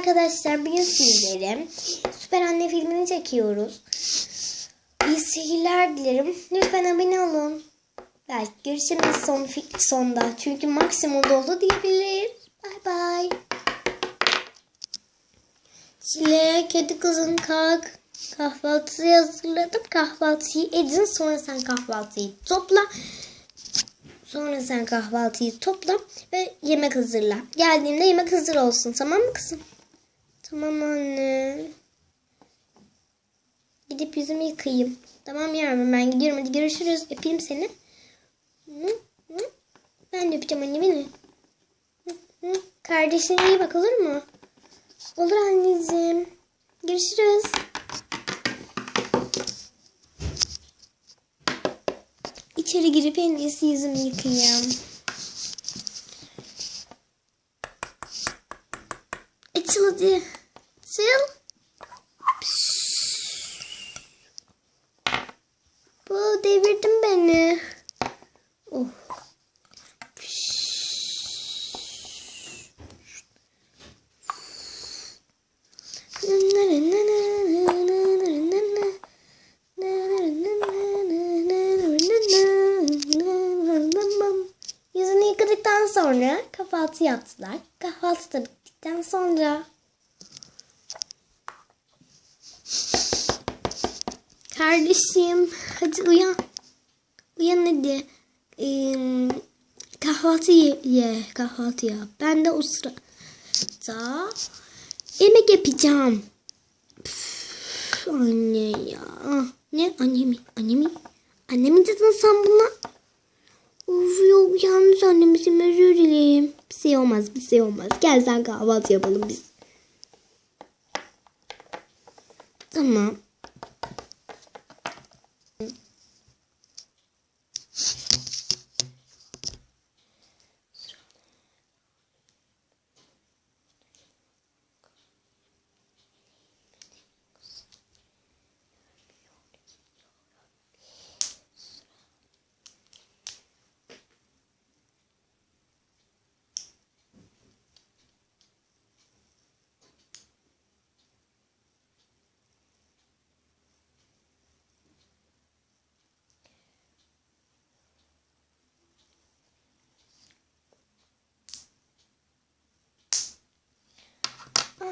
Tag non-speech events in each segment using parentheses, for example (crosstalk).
arkadaşlar bugün sizlere Süper Anne filmini çekiyoruz. İyi seyirler dilerim. Lütfen abone olun. Belki görüşemeyiz son sonda. Çünkü maksimum doldu diyebilir. Bay bay. Çile kedi kızın kalk. Kahvaltıyı hazırladım. Kahvaltıyı edin. Sonra sen kahvaltıyı topla. Sonra sen kahvaltıyı topla ve yemek hazırla. Geldiğinde yemek hazır olsun. Tamam mı kızım? Tamam anne. Gidip yüzümü yıkayayım. Tamam yavrum ben gidiyorum. Hadi görüşürüz. Öpeyim seni. Ben de öpeceğim annemi. Kardeşine iyi bak olur mu? Olur anneciğim. Görüşürüz. İçeri girip en iyisi yüzümü yıkayayım. Açıl hadi. Açıl. Bu devirdin beni. Oh. Yüzünü yıkadıktan sonra kahvaltı yaptılar. Kahvaltı da bittikten sonra Kardeşim hadi uyan. Uyan hadi. Ee, kahvaltı ye, ye. Kahvaltı yap. Ben de o sırada yemek yapacağım. Üf, anne ya. Ne annemi? Annemi? Annemi dedin sen buna? Of yok yalnız annemizin özür dileyim. Bir şey olmaz bir şey olmaz. Gel sen kahvaltı yapalım biz. Tamam.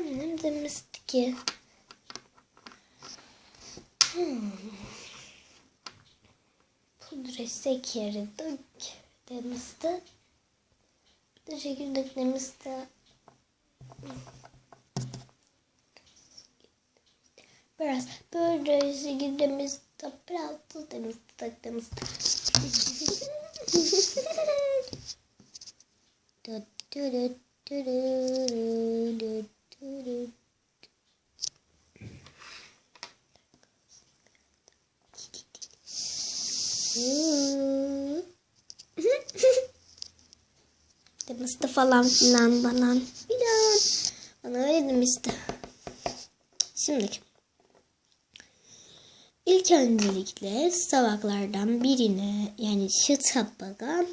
Annem demişti ki hmm, pudra şekeri demişti. Bir de şeker dök demişti. Biraz pudra şeker demişti. Biraz tuz demişti. Dök demişti. (laughs) Dö, dö, dö, dö, dö, dö, Demişti falan filan bana. Filan. Bana öyle demişti. Şimdi. İlk öncelikle tabaklardan birine yani şu tabağa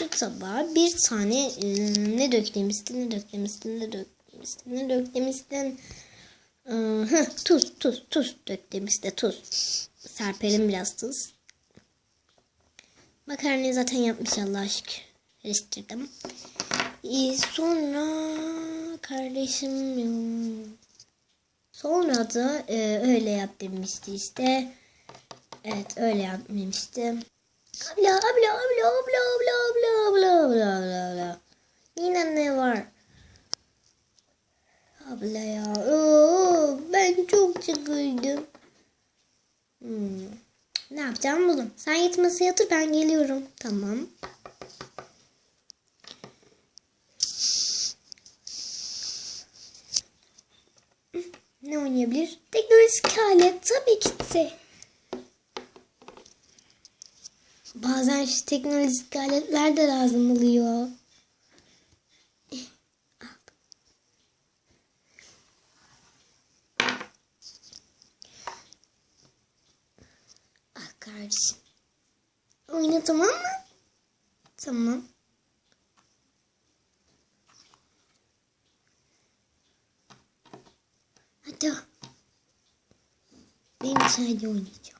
şu tabağa bir tane e, ne dök demiştin, ne dök demiştin, ne dök demiştin, ne dök demiştin. E, heh, tuz, tuz, tuz dök demişti, tuz. Serpelim biraz tuz. Makarnayı zaten yapmış Allah şükür. Karıştırdım. E, sonra kardeşim sonra da e, öyle yap demişti işte. Evet öyle yap demişti. Abla abla abla abla abla abla abla abla abla abla. Yine ne var? Abla ya. Oo, ben çok sıkıldım. Hmm. Ne yapacağım buldum. Sen git masaya yatır ben geliyorum. Tamam. Ne oynayabilir? Teknolojik alet tabii ki. Bazen şu teknolojik aletler de lazım oluyor. Ah kardeşim. Oyna tamam mı? Tamam. Hadi. Ben sadece oynayacağım.